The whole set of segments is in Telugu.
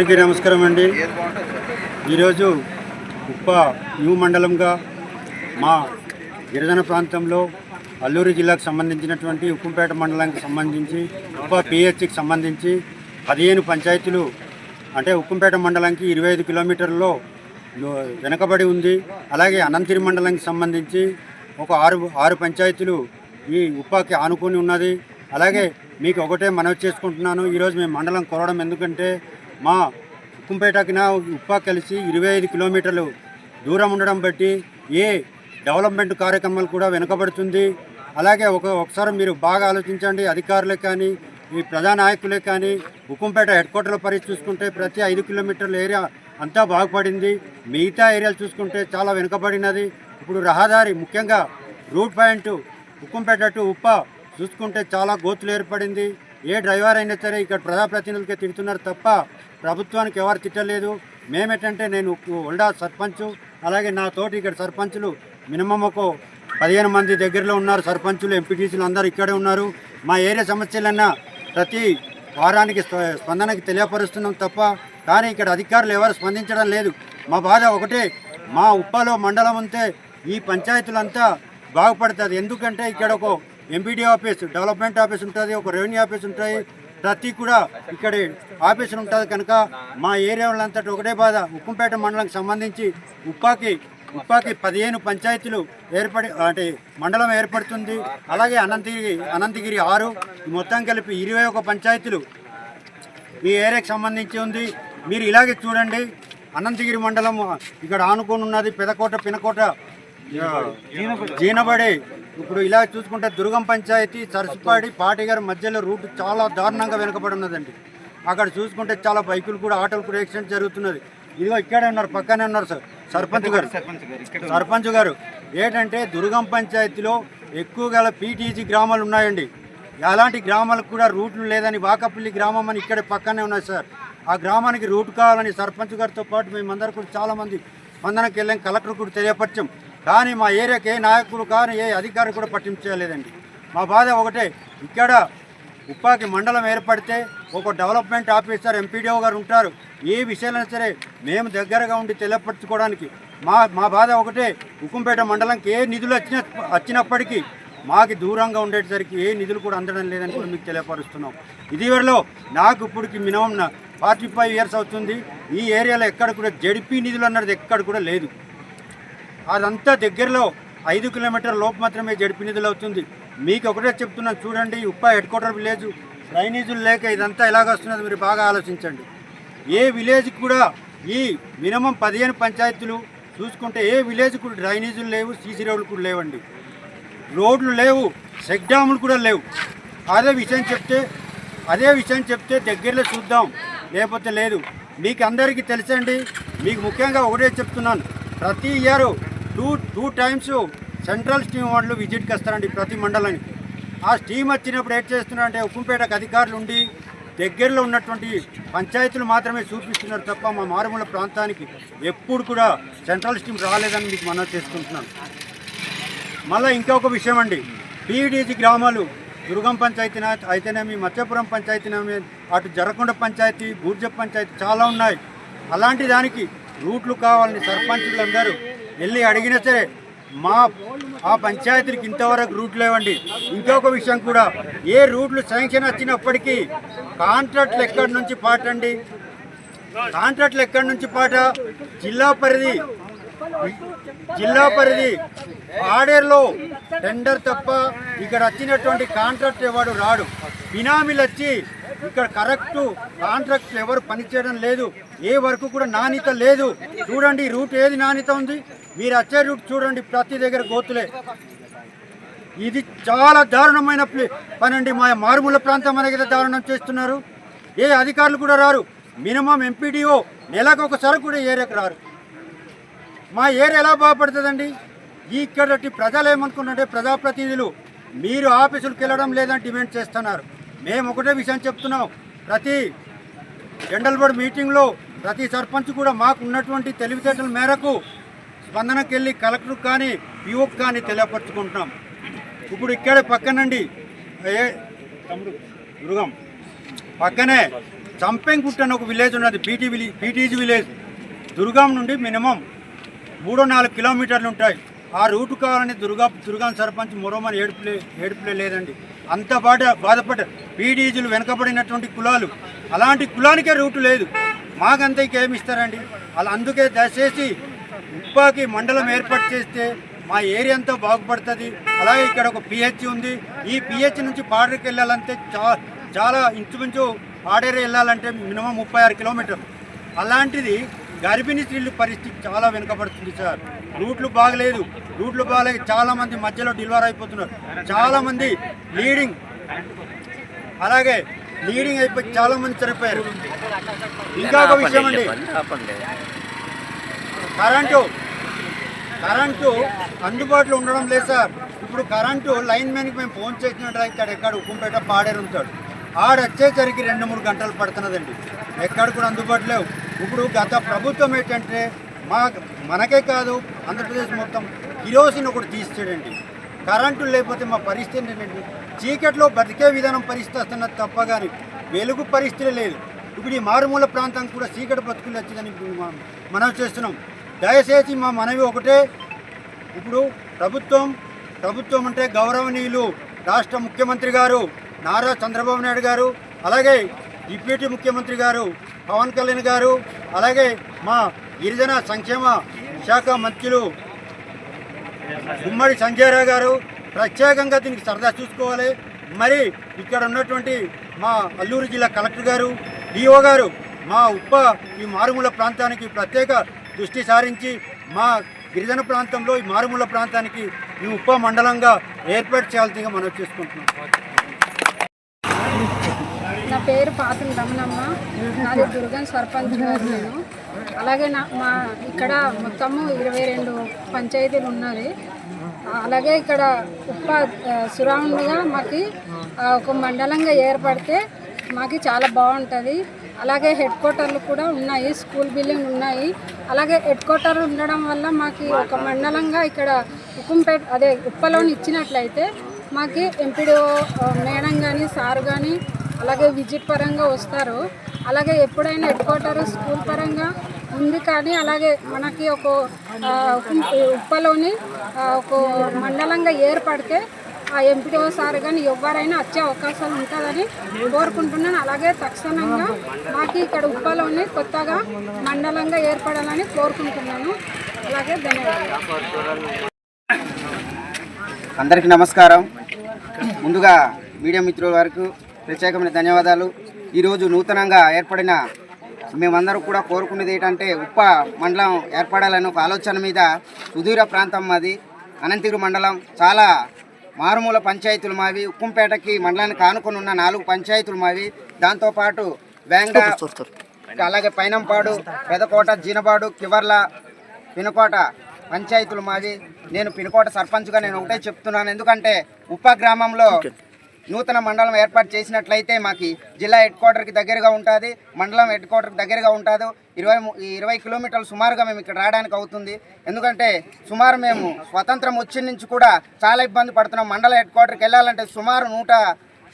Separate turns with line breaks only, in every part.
అందరికీ నమస్కారం అండి. ఈరోజు ఉప్ప న్యూ మండలంగా మా గిరిజన ప్రాంతంలో అల్లూరు జిల్లాకు సంబంధించినటువంటి ఉప్పుంపేట మండలానికి సంబంధించి ఉప్ప పిహెచ్కి సంబంధించి పదిహేను పంచాయతీలు అంటే ఉక్కుంపేట మండలానికి ఇరవై ఐదు కిలోమీటర్లలో వెనకబడి ఉంది. అలాగే అనంతిరి మండలానికి సంబంధించి ఒక ఆరు ఆరు పంచాయతీలు ఈ ఉప్పాకి ఆనుకొని ఉన్నది. అలాగే మీకు ఒకటే మనవి చేసుకుంటున్నాను. ఈరోజు మేము మండలం కోరడం ఎందుకంటే మా ఉక్కుంపేటకి నా ఉప్ప కలిసి ఇరవై ఐదు కిలోమీటర్లు దూరం ఉండడం బట్టి ఏ డెవలప్మెంట్ కార్యక్రమాలు కూడా వెనుకబడుతుంది. అలాగే ఒక ఒకసారి మీరు బాగా ఆలోచించండి. అధికారులే కానీ ఈ ప్రజానాయకులే కానీ ఉక్కుంపేట హెడ్ క్వార్టర్ల పరిస్థితి చూసుకుంటే ప్రతి ఐదు కిలోమీటర్ల ఏరియా అంతా బాగుపడింది. మిగతా ఏరియాలు చూసుకుంటే చాలా వెనుకబడినది. ఇప్పుడు రహదారి ముఖ్యంగా రూట్ పాయింట్ ఉక్కుంపేట టు ఉప్ప చూసుకుంటే చాలా గోతులు ఏర్పడింది. ఏ డ్రైవర్ అయినా సరే ఇక్కడ ప్రజాప్రతినిధులకే తిడుతున్నారు తప్ప ప్రభుత్వానికి ఎవరు తిట్టలేదు. మేమేటంటే నేను ఒల్డా సర్పంచ్ అలాగే నా తోటి ఇక్కడ సర్పంచులు మినిమం ఒక పదిహేను మంది దగ్గరలో ఉన్నారు. సర్పంచులు ఎంపీటీసీలు అందరూ ఇక్కడే ఉన్నారు. మా ఏరియా సమస్యలన్నా ప్రతి వారానికి స్ప- స్పందనకి తెలియపరుస్తున్నాం తప్ప కానీ ఇక్కడ అధికారులు ఎవరు స్పందించడం లేదు. మా బాధ ఒకటే మా ఉప్పలో మండలం ఉంటే ఈ పంచాయతీలంతా బాగుపడుతుంది. ఎందుకంటే ఇక్కడ ఒక ఎంపీడీ ఆఫీస్ డెవలప్మెంట్ ఆఫీస్ ఉంటుంది ఒక రెవెన్యూ ఆఫీస్ ఉంటాయి ప్రతి కూడా ఇక్కడ ఆఫీసులు ఉంటుంది కనుక మా ఏరియా వాళ్ళంతటి ఒకటే బాధ. ఉక్కుంపేట మండలంకి సంబంధించి ఉప్పాకి ఉప్పాకి పదిహేను పంచాయతీలు ఏర్పడి అంటే మండలం ఏర్పడుతుంది. అలాగే అనంతగిరి అనంతగిరి ఆరు మొత్తం కలిపి ఇరవై ఒక పంచాయతీలు ఈ ఏరియాకి సంబంధించి ఉంది. మీరు ఇలాగే చూడండి. అనంతగిరి మండలం ఇక్కడ ఆనుకొని ఉన్నది పెదకోట పినకోట జీనబడి ఇప్పుడు ఇలా చూసుకుంటే దుర్గం పంచాయతీ సరస్పాడి పాటిగారి మధ్యలో రూట్ చాలా దారుణంగా వెనుకబడి ఉన్నదండి. అక్కడ చూసుకుంటే చాలా బైకులు కూడా ఆటోలు కూడా యాక్సిడెంట్ జరుగుతున్నది. ఇదిగో ఇక్కడే ఉన్నారు పక్కనే ఉన్నారు సార్ సర్పంచ్ గారు. సర్పంచ్ గారు ఏంటంటే దుర్గం పంచాయతీలో ఎక్కువ గల పీటీజీ గ్రామాలు ఉన్నాయండి. అలాంటి గ్రామాలకు కూడా రూట్లు లేదని వాకపల్లి గ్రామం అని ఇక్కడే పక్కనే ఉన్నాయి సార్. ఆ గ్రామానికి రూట్ కావాలని సర్పంచ్ గారితో పాటు మేమందరం కూడా చాలామంది స్పందనకి వెళ్ళాం కలెక్టర్ కూడా తెలియపరిచాం. కానీ మా ఏరియాకి ఏ నాయకుడు కానీ ఏ అధికారి కూడా పట్టించలేదండి మా బాధ ఒకటే ఇక్కడ ఉప్పాకి మండలం ఏర్పడితే ఒక డెవలప్మెంట్ ఆఫీసర్ ఎంపీడీఓ గారు ఉంటారు. ఏ విషయాలైనా సరే మేము దగ్గరగా ఉండి తెలియపరచుకోవడానికి మా మా బాధ ఒకటే ఉక్కుంపేట మండలంకి ఏ నిధులు వచ్చిన వచ్చినప్పటికీ మాకు దూరంగా ఉండేసరికి ఏ నిధులు కూడా అందడం లేదని కూడా మీకు తెలియపరుస్తున్నాం. ఇదివరలో నాకు ఇప్పటికి మినిమం ఫార్టీ ఫైవ్ ఇయర్స్ అవుతుంది. ఈ ఏరియాలో ఎక్కడ కూడా జడిపి నిధులు అన్నది ఎక్కడ కూడా లేదు. అదంతా దగ్గరలో ఐదు కిలోమీటర్ లోపు మాత్రమే జడిపి నిధులు అవుతుంది. మీకు ఒకటే చెప్తున్నాను చూడండి ఉప్ప హెడ్ క్వార్టర్ విలేజ్ డ్రైనేజీలు లేక ఇదంతా ఎలాగ వస్తున్నది మీరు బాగా ఆలోచించండి. ఏ విలేజ్ కూడా ఈ మినిమం పదిహేను పంచాయతీలు చూసుకుంటే ఏ విలేజ్ కూడా డ్రైనేజీలు లేవు సీసీ రోడ్లు కూడా లేవండి. రోడ్లు లేవు చెక్ డ్యాములు కూడా లేవు. అదే విషయం చెప్తే అదే విషయం చెప్తే దగ్గరలో చూద్దాం లేకపోతే లేదు. మీకు అందరికీ తెలుసండి మీకు ముఖ్యంగా ఒకటే చెప్తున్నాను ప్రతి year two two times central team వాళ్ళు విజిట్కి వస్తారండి ప్రతి మండలానికి. ఆ స్టీమ్ వచ్చినప్పుడు ఏం చేస్తున్నారంటే ఉప్పుంపేటకు అధికారులు ఉండి దగ్గరలో ఉన్నటువంటి పంచాయతీలు మాత్రమే చూపిస్తున్నారు తప్ప మా మారుమూల ప్రాంతానికి ఎప్పుడు కూడా సెంట్రల్ స్టీమ్ రాలేదని మీకు మనం చేసుకుంటున్నాను మళ్ళీ ఇంకొక విషయం అండి పీడీజీ గ్రామాలు దుర్గం పంచాయతీ అయితేనేమి మత్స్యపురం పంచాయతీనేమి అటు జరకొండ పంచాయతీ బూర్జ పంచాయతీ చాలా ఉన్నాయి. అలాంటి దానికి రూట్లు కావాలని సర్పంచులందరూ వెళ్ళి అడిగినా సరే మా ఆ పంచాయతీకి ఇంతవరకు రూట్ లేవండి. ఇంకొక విషయం కూడా ఏ రూట్లు శాంక్షన్ వచ్చినప్పటికీ కాంట్రాక్ట్లు ఎక్కడి నుంచి పాట అండి? కాంట్రాక్ట్లు ఎక్కడి నుంచి పాట? జిల్లా పరిధి జిల్లా పరిధి ఆడేరులో టెండర్ తప్ప ఇక్కడ వచ్చినటువంటి కాంట్రాక్ట్ ఎవడు రాడు. బినామీలు వచ్చి ఇక్కడ కరెక్ట్ కాంట్రాక్ట్ ఎవరు పనిచేయడం లేదు ఏ వరకు కూడా నాణ్యత లేదు. చూడండి రూట్ ఏది నాణ్యత ఉంది? మీరు వచ్చే రూట్ చూడండి ప్రతి దగ్గర గోతులే. ఇది చాలా దారుణమైన ప్లే- మా మారుమూల ప్రాంతం అనేది దారుణం చేస్తున్నారు. ఏ అధికారులు కూడా రారు. మినిమం ఎంపీడీఓ నెలకు ఒకసారి కూడా ఏరియాకు రారు. మా ఏరియా ఎలా బాగుపడుతుందండి? ఈ ప్రజలు ఏమనుకుంటుంటే ప్రజాప్రతినిధులు మీరు ఆఫీసులకు వెళ్ళడం లేదని డిమాండ్ చేస్తున్నారు. మేము ఒకటే విషయం చెప్తున్నాం. ప్రతి జనరల్ బోర్డు మీటింగ్లో ప్రతి సర్పంచ్ కూడా మాకు ఉన్నటువంటి తెలివితేటల మేరకు స్పందనకి వెళ్ళి కలెక్టర్ కానీ పిఓకి కానీ తెలియపరచుకుంటున్నాం. ఇప్పుడు ఇక్కడే పక్కనండి ఏ తమ్ముడు దుర్గం. పక్కనే చంపెంగుట్ట అని ఒక విలేజ్ ఉన్నది PT village BTG village. Durgam నుండి మినిమం మూడు నాలుగు కిలోమీటర్లు ఉంటాయి. ఆ రూటు కావాలని దుర్గా దుర్గాం సర్పంచ్ మరోమని ఏడుపులే ఏడుపులే లేదండి. అంత బాధ బాధపడ్డారు పీడీజీలు వెనకబడినటువంటి కులాలు. అలాంటి కులానికే రూటు లేదు. మాకంతా ఇంకేమి ఇస్తారండి? అలా అందుకే దయచేసి ఉప్పాకి మండలం ఏర్పాటు చేస్తే మా ఏరియా అంతా బాగుపడుతుంది. అలాగే ఇక్కడ ఒక పిహెచ్ ఉంది. ఈ పిహెచ్ నుంచి పాడేరుకి వెళ్ళాలంటే చా చాలా ఇంచుమించు పాడేరు వెళ్ళాలంటే మినిమం ముప్పై ఆరు కిలోమీటర్లు అలాంటిది గర్భిణీ స్త్రీల పరిస్థితి చాలా వెనుకబడుతుంది సార్. రూట్లు బాగలేదు. రూట్లు బాగలేదు. చాలామంది మధ్యలో డెలివర్ అయిపోతున్నారు. చాలామంది లీడింగ్ అలాగే లీడింగ్ అయిపోయి చాలామంది చనిపోయారు. ఇంకా ఒక విషయం అండి. కరెంటు కరెంటు అందుబాటులో ఉండడం లేదు సార్. ఇప్పుడు కరెంటు లైన్ మ్యాన్కి మేము ఫోన్ చేసినట్టు ఇక్కడ ఎక్కడ ఉక్కుంపేట పాడేరు ఉంటాడు. ఆడ వచ్చేసరికి రెండు మూడు గంటలు పడుతున్నదండి. ఎక్కడ కూడా అందుబాటు లేవు. ఇప్పుడు గత ప్రభుత్వం ఏంటంటే మా మనకే కాదు ఆంధ్రప్రదేశ్ మొత్తం కిరోసిన్ ఒకటి తీసేయండి కరెంటు లేకపోతే మా పరిస్థితి ఏంటంటే చీకట్లో బతికే విధానం పరిస్థితి వస్తున్నది తప్ప కానీ వెలుగు పరిస్థితి లేదు. ఇప్పుడు ఈ మారుమూల ప్రాంతం కూడా చీకటి బతుకులు వచ్చిందని ఇప్పుడు మనం మనం చేస్తున్నాం. దయచేసి మా మనవి ఒకటే. ఇప్పుడు ప్రభుత్వం ప్రభుత్వం అంటే గౌరవనీయులు రాష్ట్ర ముఖ్యమంత్రి గారు నారా చంద్రబాబు నాయుడు గారు అలాగే డిప్యూటీ ముఖ్యమంత్రి గారు పవన్ కళ్యాణ్ గారు అలాగే మా గిరిజన సంక్షేమ శాఖ మంత్రులు గుమ్మడి సంజయరావు గారు. ప్రత్యేకంగా దీనికి సరదా చూసుకోవాలి. మరి ఇక్కడ ఉన్నటువంటి మా అల్లూరు జిల్లా కలెక్టర్ గారు డిఓ గారు మా ఉప్ప ఈ మారుమూల ప్రాంతానికి ప్రత్యేక దృష్టి సారించి మా గిరిజన ప్రాంతంలో ఈ మారుమూల ప్రాంతానికి ఈ ఉప మండలంగా ఏర్పాటు చేయాల్సిందిగా మనం చేసుకుంటున్నాం.
నా పేరు పాతం రమణమ్మ. నాది దుర్గం సర్పంచ్ గారు నేను. అలాగే నా మా ఇక్కడ మొత్తము ఇరవై రెండు పంచాయతీలు ఉన్నది అలాగే ఇక్కడ ఉప్ప సురౌండ్గా మాకు ఒక మండలంగా ఏర్పడితే మాకు చాలా బాగుంటుంది. అలాగే హెడ్ క్వార్టర్లు కూడా ఉన్నాయి స్కూల్ బిల్డింగ్ ఉన్నాయి. అలాగే హెడ్ క్వార్టర్ ఉండడం వల్ల మాకు ఒక మండలంగా ఇక్కడ ఉక్కుంపేట అదే ఉప్పలోని ఇచ్చినట్లయితే మాకు ఎంపీడీఓ మేడం కానీ సార్ కానీ అలాగే విజిట్ పరంగా వస్తారు. అలాగే ఎప్పుడైనా హెడ్ క్వార్టర్ స్కూల్ పరంగా ఉంది కానీ అలాగే మనకి ఒక ఉప్పలోని ఒక మండలంగా ఏర్పడితే ఆ ఎంపీడీఓ సార్ కానీ ఎవరైనా వచ్చే అవకాశాలు ఉంటుందని కోరుకుంటున్నాను. అలాగే తక్షణంగా మాకు ఇక్కడ ఉప్పలోని కొత్తగా మండలంగా ఏర్పడాలని కోరుకుంటున్నాను. అలాగే ధన్యవాదాలు.
అందరికీ నమస్కారం. ముందుగా మీడియా మిత్రుల వరకు ప్రత్యేకమైన ధన్యవాదాలు. ఈరోజు నూతనంగా ఏర్పడిన మేమందరూ కూడా కోరుకునేది ఏంటంటే ఉప్ప మండలం ఏర్పడాలని ఒక ఆలోచన మీద సుదూర ప్రాంతం అది అనంతగిరి మండలం చాలా మారుమూల పంచాయతీలు మావి ఉక్కుంపేటకి మండలానికి ఆనుకొని ఉన్న నాలుగు పంచాయతీలు మావి. దాంతోపాటు వేంగ అలాగే పైనంపాడు పెదకోట జీనపాడు కివర్ల పినకోట పంచాయతీలు మావి. నేను పినకోట సర్పంచ్గా నేను ఒకటే చెప్తున్నాను. ఎందుకంటే ఉప్ప గ్రామంలో నూతన మండలం ఏర్పాటు చేసినట్లయితే మాకు జిల్లా హెడ్ క్వార్టర్కి దగ్గరగా ఉంటుంది. మండలం హెడ్ క్వార్టర్కి దగ్గరగా ఉంటుంది. ఇరవై ఇరవై కిలోమీటర్లు సుమారుగా మేము ఇక్కడ రావడానికి అవుతుంది. ఎందుకంటే సుమారు మేము స్వతంత్రం వచ్చిన నుంచి కూడా చాలా ఇబ్బంది పడుతున్నాం. మండల హెడ్ క్వార్టర్కి వెళ్ళాలంటే సుమారు నూట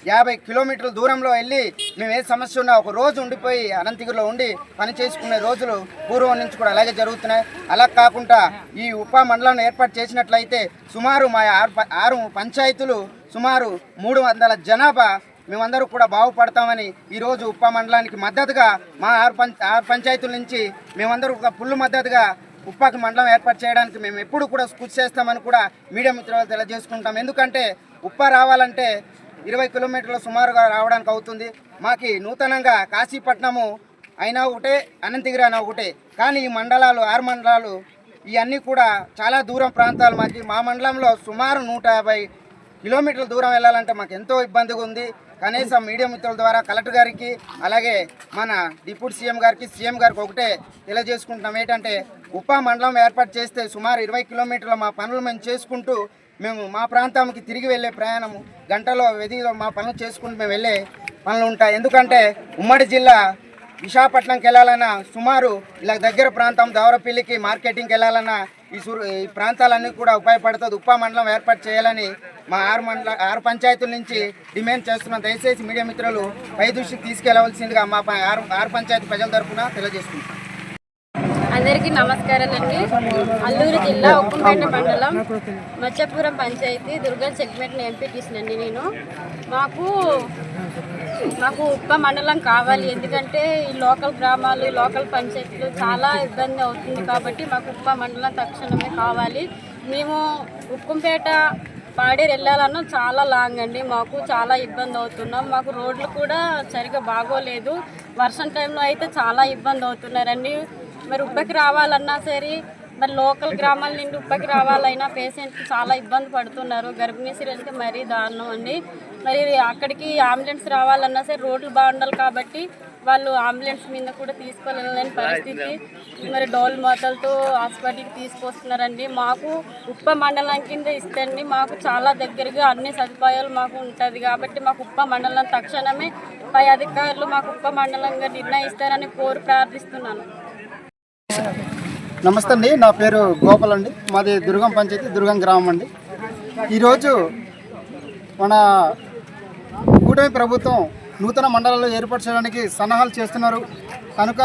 యాభై కిలోమీటర్ల దూరంలో వెళ్ళి మేము ఏ సమస్య ఉన్నా ఒక రోజు ఉండిపోయి అనంతగిరిలో ఉండి పని చేసుకునే రోజులు పూర్వం నుంచి కూడా అలాగే జరుగుతున్నాయి. అలా కాకుండా ఈ ఉప మండలాన్ని ఏర్పాటు చేసినట్లయితే సుమారు మా ఆరు ప- ఆరు పంచాయతీలు సుమారు మూడు వందల జనాభా మేమందరూ కూడా బాగుపడతామని ఈరోజు ఉప మండలానికి మద్దతుగా మా ఆరు పంచ ఆరు పంచాయతీల నుంచి మేమందరూ ఒక పుల్లు మద్దతుగా ఉప్పాకి మండలం ఏర్పాటు చేయడానికి మేము ఎప్పుడు కూడా కృషి చేస్తామని కూడా మీడియా మిత్రులు తెలియజేసుకుంటాం. ఎందుకంటే ఉప్ప రావాలంటే ఇరవై కిలోమీటర్ల సుమారుగా రావడానికి అవుతుంది. మాకి నూతనంగా కాశీపట్నము అయినా ఒకటే అనంతగిరి అయినా ఒకటే. కానీ ఈ మండలాలు ఆరు మండలాలు ఇవన్నీ కూడా చాలా దూరం ప్రాంతాలు. మాకు మా మండలంలో సుమారు నూట యాభై కిలోమీటర్ల దూరం వెళ్ళాలంటే మాకు ఎంతో ఇబ్బందిగా ఉంది. కనీసం మీడియా మిత్రుల ద్వారా కలెక్టర్ గారికి అలాగే మన డిప్యూటీ సీఎం గారికి సీఎం గారికి ఒకటే తెలియజేసుకుంటున్నాం. ఏంటంటే ఉప మండలం ఏర్పాటు చేస్తే సుమారు ఇరవై కిలోమీటర్ల మా పనులు మేము చేసుకుంటూ మేము మా ప్రాంతానికి తిరిగి వెళ్ళే ప్రయాణం గంటలో వెదిలో మా పనులు చేసుకుంటూ మేము వెళ్ళే పనులు ఉంటాయి. ఎందుకంటే ఉమ్మడి జిల్లా విశాఖపట్నంకి వెళ్ళాలన్నా సుమారు ఇలా దగ్గర ప్రాంతం దవరపల్లికి మార్కెటింగ్కి వెళ్ళాలన్నా ఈ సు ఈ ప్రాంతాలన్నీ కూడా ఉపయోగపడుతుంది ఉప మండలం ఏర్పాటు చేయాలని మా ఆరు మండల ఆరు పంచాయతీల నుంచి డిమాండ్ చేస్తున్నాం. దయచేసి మీడియా మిత్రులు పై దృష్టికి తీసుకెళ్ళవలసిందిగా మా ప- ఆరు ఆరు పంచాయతీ ప్రజల తరఫున తెలియజేస్తున్నాం.
అందరికీ నమస్కారాలండి అల్లూరు జిల్లా ఉక్కుంపేట మండలం మచ్చపురం పంచాయతీ దుర్గం సెగ్మెంట్ ఎంపీటీసీనండి నేను. మాకు మాకు ఉప్ప మండలం కావాలి. ఎందుకంటే ఈ లోకల్ గ్రామాలు లోకల్ పంచాయతీలు చాలా ఇబ్బంది అవుతుంది కాబట్టి మాకు ఉప్ప మండలం తక్షణమే కావాలి. మేము ఉక్కుంపేట పాడేరు వెళ్ళాలన్నా చాలా లాంగ్ అండి. మాకు చాలా ఇబ్బంది అవుతున్నాం. మాకు రోడ్లు కూడా సరిగా బాగోలేదు. వర్షం టైంలో అయితే చాలా ఇబ్బంది అవుతున్నారండి. మరి ఉప్పకి రావాలన్నా సరే మరి లోకల్ గ్రామాల నుండి ఉప్పకి రావాలైనా పేషెంట్ చాలా ఇబ్బంది పడుతున్నారు. గర్భిణీ స్త్రీలకి మరీ దారుణం అండి. మరి అక్కడికి అంబులెన్స్ రావాలన్నా సరే రోడ్లు బాగుండాలి కాబట్టి వాళ్ళు అంబులెన్స్ మీద కూడా తీసుకెళ్ళలేని పరిస్థితి. మరి డోల్ మాటలతో హాస్పిటల్కి తీసుకొస్తున్నారండి. మాకు ఉప్ప మండలం కింద ఇస్తండి మాకు చాలా దగ్గరగా అన్ని సదుపాయాలు మాకు ఉంటుంది కాబట్టి మాకు ఉప్ప మండలం తక్షణమే పై అధికారులు మాకు ఉప్ప మండలంగా నిర్ణయిస్తారని కోరు ప్రార్థిస్తున్నాను.
నమస్తే అండి. నా పేరు గోపాల్ అండి. మాది దుర్గం పంచాయతీ దుర్గం గ్రామం అండి. ఈరోజు మన కూటమి ప్రభుత్వం నూతన మండలాలు ఏర్పాటు చేయడానికి సన్నాహాలు చేస్తున్నారు. కనుక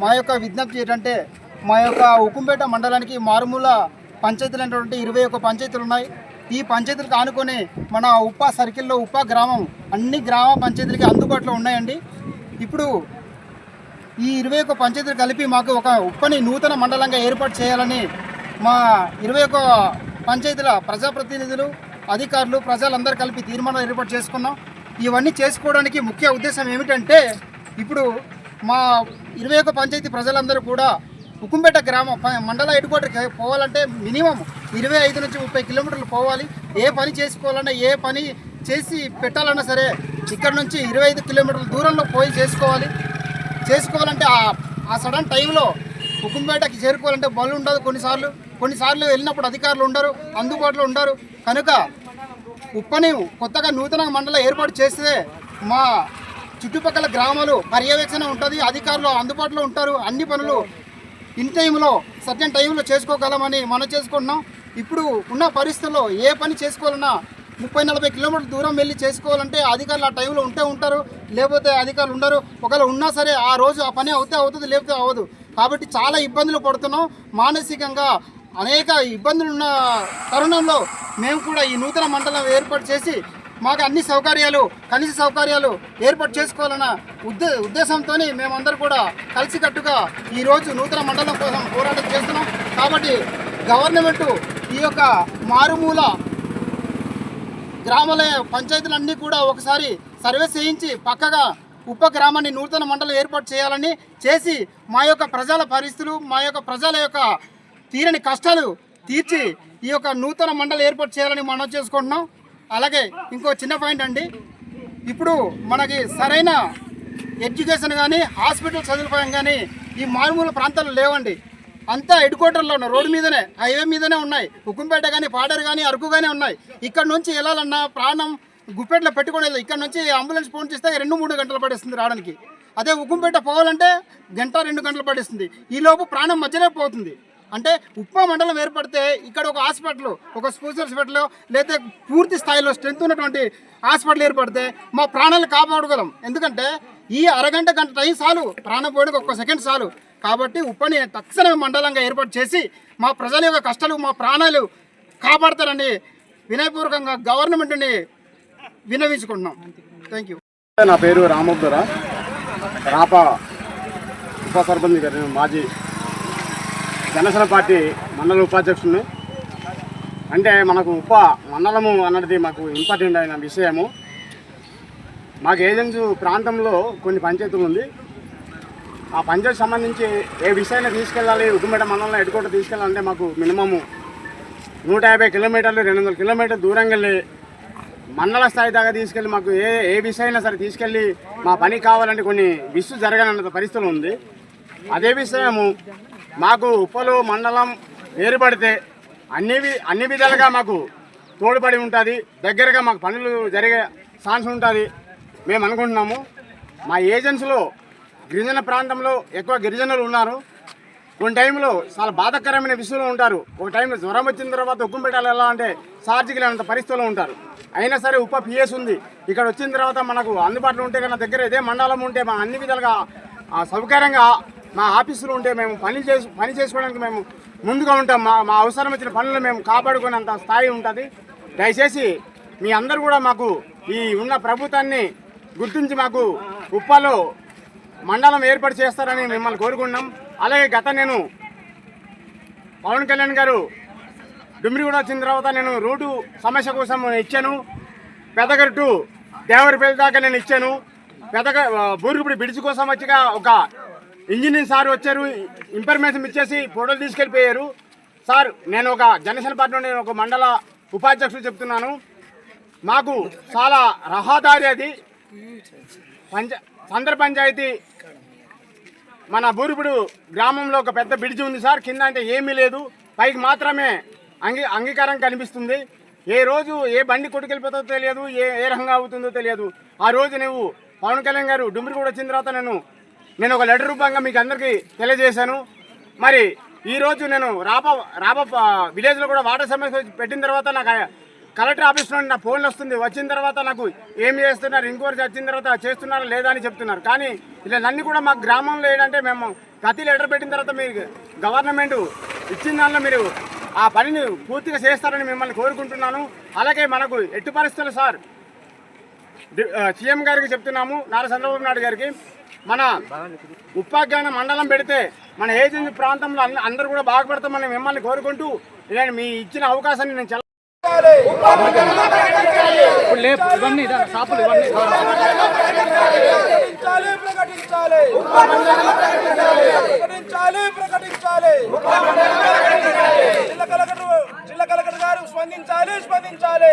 మా యొక్క విజ్ఞప్తి ఏంటంటే మా యొక్క ఉక్కుంపేట మండలానికి మారుమూల పంచాయతీలు అనేటువంటి ఇరవై ఒక్క పంచాయతీలు ఉన్నాయి. ఈ పంచాయతీలకు ఆనుకొని మన ఉప్ప సర్కిల్లో ఉప్ప గ్రామం అన్ని గ్రామ పంచాయతీలకి అందుబాటులో ఉన్నాయండి. ఇప్పుడు ఈ ఇరవై ఒక్క పంచాయతీలు కలిపి మాకు ఒక ఉప్పని నూతన మండలంగా ఏర్పాటు చేయాలని మా ఇరవై ఒక్క పంచాయతీల ప్రజాప్రతినిధులు అధికారులు ప్రజలందరూ కలిపి తీర్మానం ఏర్పాటు చేసుకున్నాం. ఇవన్నీ చేసుకోవడానికి ముఖ్య ఉద్దేశం ఏమిటంటే ఇప్పుడు మా ఇరవై ఒక్క పంచాయతీ ప్రజలందరూ కూడా ఉకుంపేట గ్రామం ప- మండల హెడ్ క్వార్టర్కి పోవాలంటే మినిమం ఇరవై ఐదు నుంచి ముప్పై కిలోమీటర్లు పోవాలి. ఏ పని చేసుకోవాలన్నా ఏ పని చేసి పెట్టాలన్నా సరే ఇక్కడ నుంచి ఇరవై ఐదు కిలోమీటర్ల దూరంలో పోయి చేసుకోవాలి. చేసుకోవాలంటే ఆ- ఆ సడన్ టైంలో ఉక్కుంపేటకి చేరుకోవాలంటే బళ్ళు ఉండదు కొన్నిసార్లు. కొన్నిసార్లు వెళ్ళినప్పుడు అధికారులు ఉండరు అందుబాటులో ఉండరు. కనుక ఉప్పని కొత్తగా నూతన మండలం ఏర్పాటు చేస్తే మా చుట్టుపక్కల గ్రామాలు పర్యవేక్షణ ఉంటుంది అధికారులు అందుబాటులో ఉంటారు. అన్ని పనులు ఇన్ టైంలో సర్టెన్ టైంలో చేసుకోగలమని మనం చేసుకుంటున్నాం. ఇప్పుడు ఉన్న పరిస్థితుల్లో ఏ పని చేసుకోవాలన్నా ముప్పై నలభై కిలోమీటర్ల దూరం వెళ్ళి చేసుకోవాలంటే అధికారులు ఆ టైంలో ఉంటే ఉంటారు లేకపోతే అధికారులు ఉండరు. ఒకవేళ ఉన్నా సరే ఆ రోజు ఆ పని అవుతే అవుతుంది లేకపోతే అవ్వదు. కాబట్టి చాలా ఇబ్బందులు పడుతున్నాం. మానసికంగా అనేక ఇబ్బందులు ఉన్న తరుణంలో మేము కూడా ఈ నూతన మండలం ఏర్పాటు చేసి మాకు అన్ని సౌకర్యాలు కనీస సౌకర్యాలు ఏర్పాటు చేసుకోవాలన్న ఉద్దే ఉద్దేశంతో మేమందరూ కూడా కలిసికట్టుగా ఈరోజు నూతన మండలం కోసం పోరాటం చేస్తున్నాం. కాబట్టి గవర్నమెంట్ ఈ యొక్క మారుమూల గ్రామాల పంచాయతీలన్నీ కూడా ఒకసారి సర్వే చేయించి పక్కగా ఉప గ్రామాన్ని నూతన మండలం ఏర్పాటు చేయాలని చేసి మా యొక్క ప్రజల పరిస్థితులు మా యొక్క ప్రజల యొక్క తీరని కష్టాలు తీర్చి ఈ యొక్క నూతన మండలం ఏర్పాటు చేయాలని మనం చేసుకుంటున్నాం. అలాగే ఇంకో చిన్న పాయింట్ అండి. ఇప్పుడు మనకి సరైన ఎడ్యుకేషన్ కానీ హాస్పిటల్ సదుపాయం కానీ ఈ మారుమూల ప్రాంతాలు లేవండి. అంతా హెడ్ క్వార్టర్లో ఉన్నాయి రోడ్డు మీదనే హైవే మీదనే ఉన్నాయి. ఉక్కుంపేట కానీ పాడేరు కానీ అరకు కానీ ఉన్నాయి. ఇక్కడ నుంచి వెళ్ళాలన్నా ప్రాణం గుప్పెట్లో పెట్టుకొని ఇక్కడ నుంచి అంబులెన్స్ ఫోన్ చేస్తే రెండు మూడు గంటలు పడేస్తుంది రావడానికి. అదే ఉక్కుంపేట పోవాలంటే గంట రెండు గంటలు పడేస్తుంది. ఈలోపు ప్రాణం మధ్యలో పోతుంది. అంటే ఉప్ప మండలం ఏర్పడితే ఇక్కడ ఒక హాస్పిటల్ ఒక స్పెషల్ హాస్పిటల్ లేదా పూర్తి స్థాయిలో స్ట్రెంత్ ఉన్నటువంటి హాస్పిటల్ ఏర్పడితే మా ప్రాణాలు కాపాడగలం ఎందుకంటే ఈ అరగంట గంట టైం చాలు ప్రాణం పోయడానికి ఒక్క సెకండ్ చాలు. కాబట్టి ఉప్పని తక్షణ మండలంగా ఏర్పాటు చేసి మా ప్రజల యొక్క కష్టాలు మా ప్రాణాలు కాపాడతారని వినయపూర్వకంగా గవర్నమెంట్ని విన్నవించుకుంటున్నాం. థ్యాంక్ యూ
నా పేరు రామోద్దర. రాప ఉప సర్పంచ్ గారి మాజీ జనసేన పార్టీ మండల ఉపాధ్యక్షుడిని. అంటే మనకు ఉప మండలము అన్నది మాకు ఇంపార్టెంట్ అయిన విషయము. మాకు ఏజెన్సీ ప్రాంతంలో కొన్ని పంచాయతీలు ఉంది. ఆ పంచాయతీ సంబంధించి ఏ విషయాన్ని తీసుకెళ్ళాలి ఉగ్గుమేట మండలంలో ఎడుకోట తీసుకెళ్ళాలంటే మాకు మినిమము నూట యాభై కిలోమీటర్లు రెండు వందల కిలోమీటర్లు దూరం వెళ్ళి మండల స్థాయి దాకా తీసుకెళ్ళి మాకు ఏ ఏ విషయమైనా సరే తీసుకెళ్ళి మా పని కావాలంటే కొన్ని విసు జరగనన్న పరిస్థితులు ఉంది. అదే విషయము మాకు ఉప్పలు మండలం ఏర్పడితే అన్ని అన్ని విధాలుగా మాకు తోడ్పడి ఉంటుంది. దగ్గరగా మాకు పనులు జరిగే ఛాన్స్ ఉంటుంది. మేము అనుకుంటున్నాము. మా ఏజెన్సీలో గిరిజన ప్రాంతంలో ఎక్కువ గిరిజనులు ఉన్నారు. కొన్ని టైంలో చాలా బాధాకరమైన విషయంలో ఉంటారు. ఒక టైంలో జ్వరం వచ్చిన తర్వాత ఉక్కుం పెట్టాలి ఎలా అంటే సార్జికల్ లేనంత పరిస్థితుల్లో ఉంటారు. అయినా సరే ఉప పిఎస్ ఉంది. ఇక్కడ వచ్చిన తర్వాత మనకు అందుబాటులో ఉంటే కన్నా దగ్గర ఇదే మండలం ఉంటే మా అన్ని విధాలుగా సౌకర్యంగా మా ఆఫీసులో ఉంటే మేము పని చేసు పని చేసుకోవడానికి మేము ముందుగా ఉంటాం. మా మా అవసరం వచ్చిన పనులు మేము కాపాడుకునేంత స్థాయి ఉంటుంది. దయచేసి మీ అందరూ కూడా మాకు ఈ ఉన్న ప్రభుత్వాన్ని గుర్తించి మాకు ఉప్పలో మండలం ఏర్పాటు చేస్తారని మిమ్మల్ని కోరుకున్నాం అలాగే గత నేను పవన్ కళ్యాణ్ గారు డుమ్మిరిగూడ వచ్చిన తర్వాత నేను రోడ్డు సమస్య కోసం ఇచ్చాను. పెదగట్టు దేవరపల్లి దాకా నేను ఇచ్చాను. పెదగ బూరుగుడి బిడిచి కోసం వచ్చిగా ఒక ఇంజనీర్ సార్ వచ్చారు ఇన్ఫర్మేషన్ ఇచ్చేసి ఫోటోలు తీసుకెళ్ళిపోయారు. సార్ నేను ఒక జనసేన పార్టీ నుండి ఒక మండల ఉపాధ్యక్షుడు చెప్తున్నాను. మాకు చాలా రహదారి అది. పంచ సందర్ పంచాయతీ మన బూరిపుడు గ్రామంలో ఒక పెద్ద బ్రిడ్జ్ ఉంది సార్. కింద అంటే ఏమీ లేదు. పైకి మాత్రమే అంగీ అంగీకారం కనిపిస్తుంది. ఏ రోజు ఏ బండి కొట్టుకెళ్ళిపోతుందో తెలియదు ఏ ఏ రకంగా అవుతుందో తెలియదు. ఆ రోజు నువ్వు పవన్ కళ్యాణ్ గారు డుమ్మిరి కూడా వచ్చిన తర్వాత నేను నేను ఒక లెటర్ రూపంగా మీకు అందరికీ తెలియజేశాను. మరి ఈరోజు నేను రాప రాప విలేజ్లో కూడా వాటర్ సమస్య పెట్టిన తర్వాత నాకు కలెక్టర్ ఆఫీస్ నుండి నా ఫోన్లు వస్తుంది. వచ్చిన తర్వాత నాకు ఏం చేస్తున్నారు ఇంకోరికి వచ్చిన తర్వాత చేస్తున్నారా లేదా అని చెప్తున్నారు. కానీ ఇలా నన్ను కూడా మా గ్రామంలో ఏంటంటే మేము ప్రతి లెటర్ పెట్టిన తర్వాత మీరు గవర్నమెంట్ ఇచ్చిన దానిలో మీరు ఆ పనిని పూర్తిగా చేస్తారని మిమ్మల్ని కోరుకుంటున్నాను. అలాగే మనకు ఎట్టి పరిస్థితులు సార్ సీఎం గారికి చెప్తున్నాము నారా చంద్రబాబు నాయుడు గారికి. మన ఉపాధ్యాయ మండలం పెడితే మన ఏజెన్సీ ప్రాంతంలో అందరూ కూడా బాగుపడతామని మిమ్మల్ని కోరుకుంటూ నేను మీ ఇచ్చిన అవకాశాన్ని నేను చాలా
ప్రకటించాలి ప్రకటించాలి ప్రకటించాలి ప్రకటించాలి జిల్లా కలెక్టర్ జిల్లా కలెక్టర్ గారు స్పందించాలి స్పందించాలి.